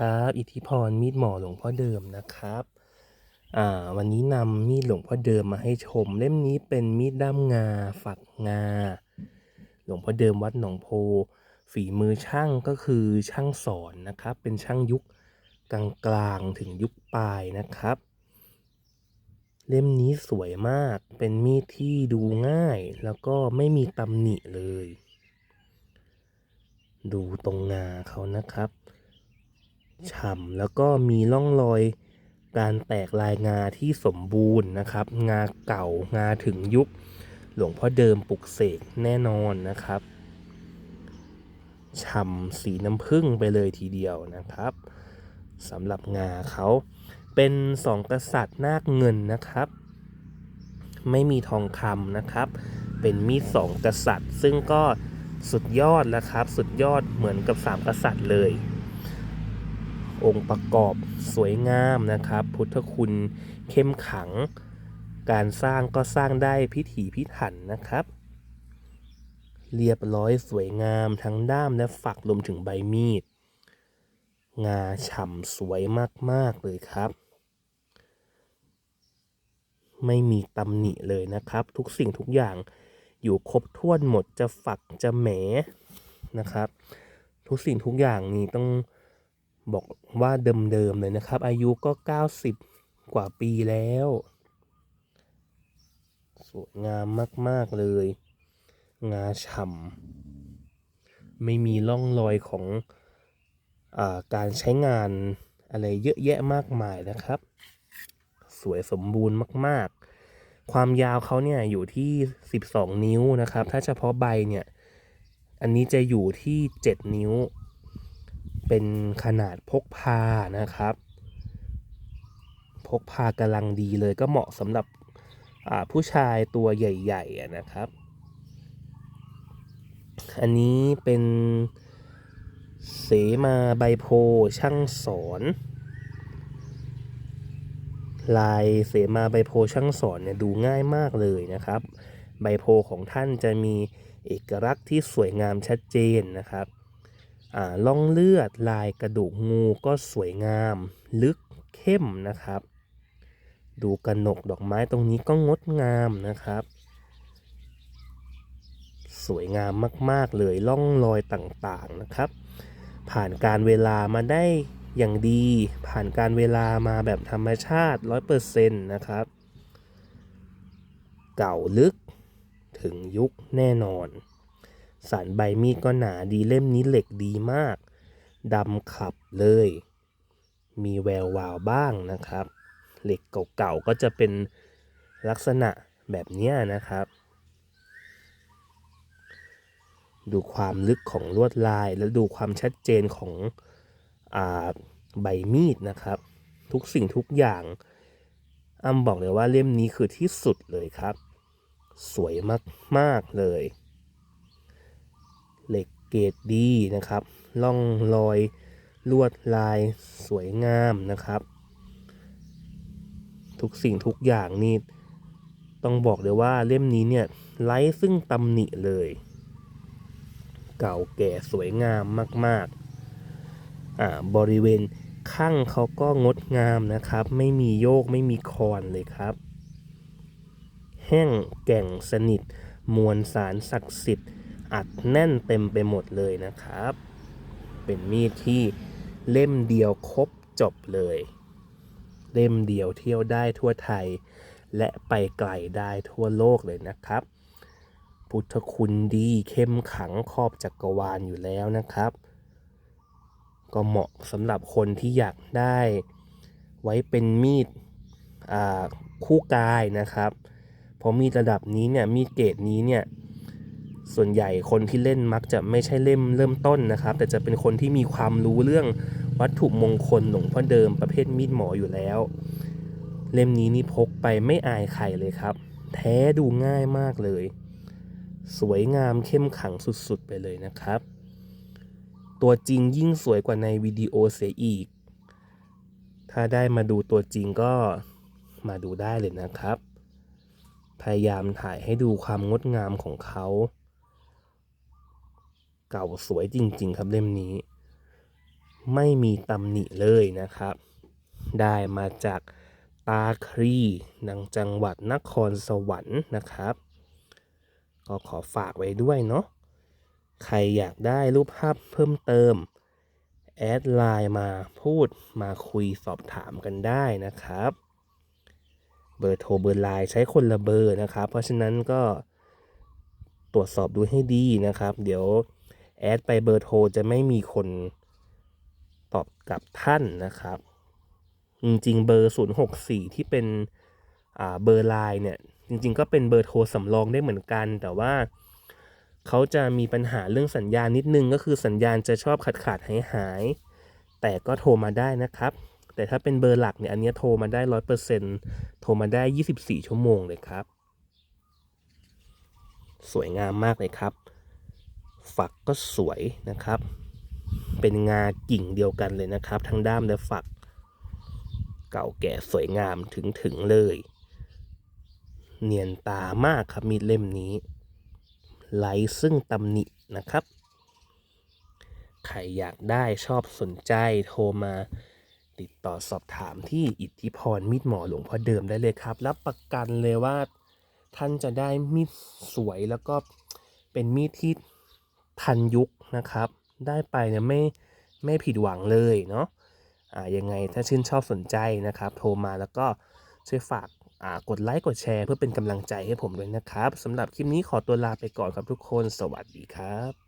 ครับอิทธิพรมีดหมอหลวงพ่อเดิมนะครับอ่าวันนี้นำมีดหลวงพ่อเดิมมาให้ชม เล่มนี้เป็นมีดด้ามงาฝักงา หลวงพ่อเดิมวัดหนองโพ ฝีมือช่างก็คือช่างสอนนะครับ เป็นช่างยุคกลางๆถึงยุคปลายนะครับ เล่มนี้สวยมากเป็นมีดที่ดูง่าย แล้วก็ไม่มีตำหนิเลย ดูตรงงาเขานะครับ ฉ่ำแล้วก็มีร่องรอยการแตกลายงาที่สมบูรณ์นะครับ งาเก่างาถึงยุค หลวงพ่อเดิมปลุกเสกแน่นอนนะครับฉ่ำสีน้ำผึ้งไปเลยทีเดียวนะครับสำหรับงาเขาเป็นสองกษัตริย์นาคเงินนะครับ ไม่มีทองคำนะครับ เป็นมีดสองกษัตริย์ ซึ่งก็สุดยอดแล้วครับ สุดยอดเหมือนกับสามกษัตริย์เลย องค์ประกอบสวยงามนะครับ พุทธคุณเข้มขัง การสร้างก็สร้างได้พิถีพิถันนะครับ เรียบร้อยสวยงามทั้งด้ามและฝักรวมถึงใบมีด งาฉ่ำสวยมาก ๆ เลยครับ ไม่มีตำหนิเลยนะครับ ทุกสิ่งทุกอย่างอยู่ครบถ้วนหมดจะฝักจะแหมนะครับ ทุกสิ่งทุกอย่างนี้ต้อง บอกว่าเดิมๆเลยนะครับ อายุก็ 90 กว่าปีแล้ว สวยงามมากๆเลย งาฉ่ำไม่มีร่องรอยของอาการใช้งานอะไรเยอะแยะมากมายนะครับ สวยสมบูรณ์มากๆ ความยาวเขาเนี่ยอยู่ที่ 12 นิ้วนะครับ ถ้าเฉพาะใบเนี่ย อันนี้จะอยู่ที่ 7 นิ้ว เป็นขนาดพกพานะครับ พกพากำลังดีเลยก็เหมาะสำหรับผู้ชายตัวใหญ่ๆนะครับ อันนี้เป็นเสมาใบโพช่างสอนลายเสมาใบโพช่างสอนเนี่ยดูง่ายมากเลยนะครับ ใบโพของท่านจะมีเอกลักษณ์ที่สวยงามชัดเจนนะครับ ล่องเลือดลายกระดูกงูก็สวยงาม ลึกเข้มนะครับ ดูกระหนกดอกไม้ตรงนี้ก็งดงามนะครับ สวยงามมากๆเลยล่องรอยต่างๆนะครับ ผ่านการเวลามาได้อย่างดี ผ่านการเวลามาแบบธรรมชาติ 100%นะครับ เก่าลึกถึงยุคแน่นอน สันใบมีดก็หนาดีเล่มนี้เหล็กดีมากดำขับเลย มีแวววาวบ้างนะครับ เหล็กเก่าๆก็จะเป็นลักษณะแบบนี้นะครับ ดูความลึกของลวดลายและดูความชัดเจนของอใบมีดนะครับ ทุกสิ่งทุกอย่างอ้ำบอกเลยว่าเล่มนี้คือที่สุดเลยครับ สวยมาก ๆ เลย เหล็กเกรดดีนะครับล่องรอยลวดลายสวยงามนะครับ ทุกสิ่งทุกอย่างนี่ต้องบอกเลยว่าเล่มนี้เนี่ยไร้ซึ่งตำหนิเลย เก่าแก่สวยงามมากๆอ่าบริเวณข้างเขาก็งดงามนะครับ ไม่มีโยกไม่มีคอนเลยครับ แห้งแก่งสนิท มวลสารศักดิ์สิทธิ์ อัดแน่นเต็มไปหมดเลยนะครับ เป็นมีดที่เล่มเดียวครบจบเลย เล่มเดียวเที่ยวได้ทั่วไทย และไปไกลได้ทั่วโลกเลยนะครับ พุทธคุณดีเข้มขังครอบจักกรวาลอยู่แล้วนะครับ ก็เหมาะสำหรับคนที่อยากได้ ไว้เป็นมีดคู่กายนะครับ เพราะมีดระดับนี้เนี่ยมีดเกรดนี้เนี่ย ส่วนใหญ่คนที่เล่นมักจะไม่ใช่เล่มเริ่มต้นนะครับ แต่จะเป็นคนที่มีความรู้เรื่องวัตถุมงคลหลวงพ่อเดิมประเภทมีดหมออยู่แล้ว เล่มนี้นี่พกไปไม่อายใครเลยครับ แท้ดูง่ายมากเลย สวยงามเข้มขังสุดๆไปเลยนะครับ ตัวจริงยิ่งสวยกว่าในวิดีโอเสียอีก ถ้าได้มาดูตัวจริงก็มาดูได้เลยนะครับ พยายามถ่ายให้ดูความงดงามของเขา เก่าสวยจริง ๆ ครับเล่มนี้ ไม่มีตำหนิเลยนะครับ ได้มาจากตาครีนังจังหวัดนครสวรรค์นะครับ ก็ขอฝากไว้ด้วยเนาะใครอยากได้รูปภาพเพิ่มเติม แอดไลน์มาพูดมาคุยสอบถามกันได้นะครับ เบอร์โทรเบอร์ไลน์ใช้คนละเบอร์นะครับ เพราะฉะนั้นก็ตรวจสอบดูให้ดีนะครับ เดี๋ยว แอดไปเบอร์โทรจะไม่มีคนตอบกลับท่านนะครับ จริงๆเบอร์ 064 ที่เป็นเบอร์ไลน์เนี่ย จริงๆ ก็เป็นเบอร์โทรสำรองได้เหมือนกัน แต่ว่าเขาจะมีปัญหาเรื่องสัญญาณนิดนึงก็คือสัญญาณจะชอบขาดขาดหายหายแต่ก็โทรมาได้นะครับ แต่ถ้าเป็นเบอร์หลักเนี่ยอันเนี้ยโทรมาได้ร้อยเปอร์เซ็นโทรมาได้ 24 ชั่วโมงเลยครับ สวยงามมากเลยครับ ฝักก็สวยนะครับ เป็นงากิ่งเดียวกันเลยนะครับ ทั้งด้ามและฝัก เก่าแก่สวยงามถึงถึงเลย เนียนตามากครับมีดเล่มนี้ไร้ซึ่งตำหนินะครับ ใครอยากได้ชอบสนใจโทรมาติดต่อสอบถามที่อิทธิพรมีดหมอหลวงพ่อเดิมได้เลยครับ รับประกันเลยว่าท่านจะได้มีดสวยแล้วก็เป็นมีดที่ ทันยุคนะครับ ได้ไปเนี่ยไม่ไม่ผิดหวังเลยเนาะอ่ายังไงถ้าชื่นชอบสนใจนะครับ โทรมาแล้วก็ช่วยฝากอ่ากดไลค์กดแชร์เพื่อเป็นกำลังใจให้ผมด้วยนะครับสำหรับคลิปนี้ขอตัวลาไปก่อนครับทุกคน สวัสดีครับ